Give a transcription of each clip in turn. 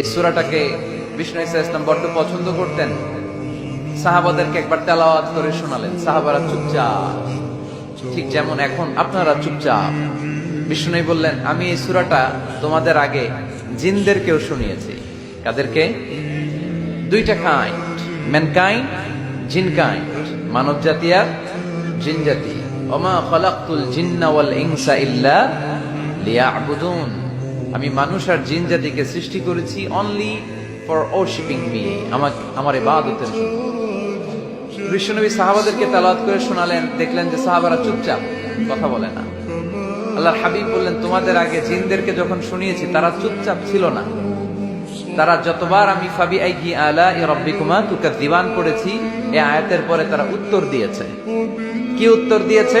এই সুরাটাকে বিষ্ণু বড্ড পছন্দ করতেন। সাহাবাদেরকে একবার তেলাওয়াত করে শোনালেন, সাহাবারা চুপচাপ, ঠিক যেমন এখন আপনারা চুপচাপ। বিষ্ণু বললেন, আমি এই সুরাটা তোমাদের আগে জিনদেরকেও শুনিয়েছি। কাদেরকে? দুইটা কাইন্ড ম্যানকাইন্ড জিন কাইন্ড মানব জাতি আর জিন জাতি ওমা খলাকুল জিন্না ওয়াল ইনসা ইল্লা লিয়াবুদুন। আমি মানুষ আর জিন জাতিকে সৃষ্টি করেছি অনলি ফর ওরশিপিং মি আমার ইবাদতের জন্য। বিশ্বনবী সাহাবাদেরকে তালাত করে শোনালেন, দেখলেন যে সাহাবারা চুপচাপ, কথা বলে না। আল্লাহর হাবিব বললেন, তোমাদের আগে জিনদেরকে যখন শুনিয়েছি, তারা চুপচাপ ছিল না। তারা যতবার আমি ফাবি আইকি আলা এ রব্বিকুমা তুকা দিবান করেছি, এ আয়াতের পরে তারা উত্তর দিয়েছে। কি উত্তর দিয়েছে?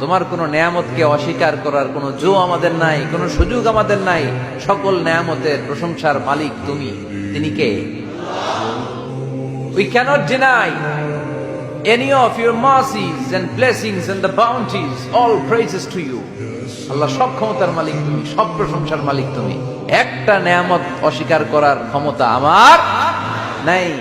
তোমার কোনো নিয়ামতকে অস্বীকার করার কোনো জো আমাদের নাই, কোনো সুযোগ আমাদের নাই। সকল নিয়ামতের প্রশংসার মালিক তুমি। তিনি কে? We cannot deny any of your mercies and blessings and the bounties. All praises to you. আল্লাহ সব ক্ষমতার মালিক তুমি, সব প্রশংসার মালিক তুমি। একটা নেয়ামত অস্বীকার করার ক্ষমতা আমার নাই।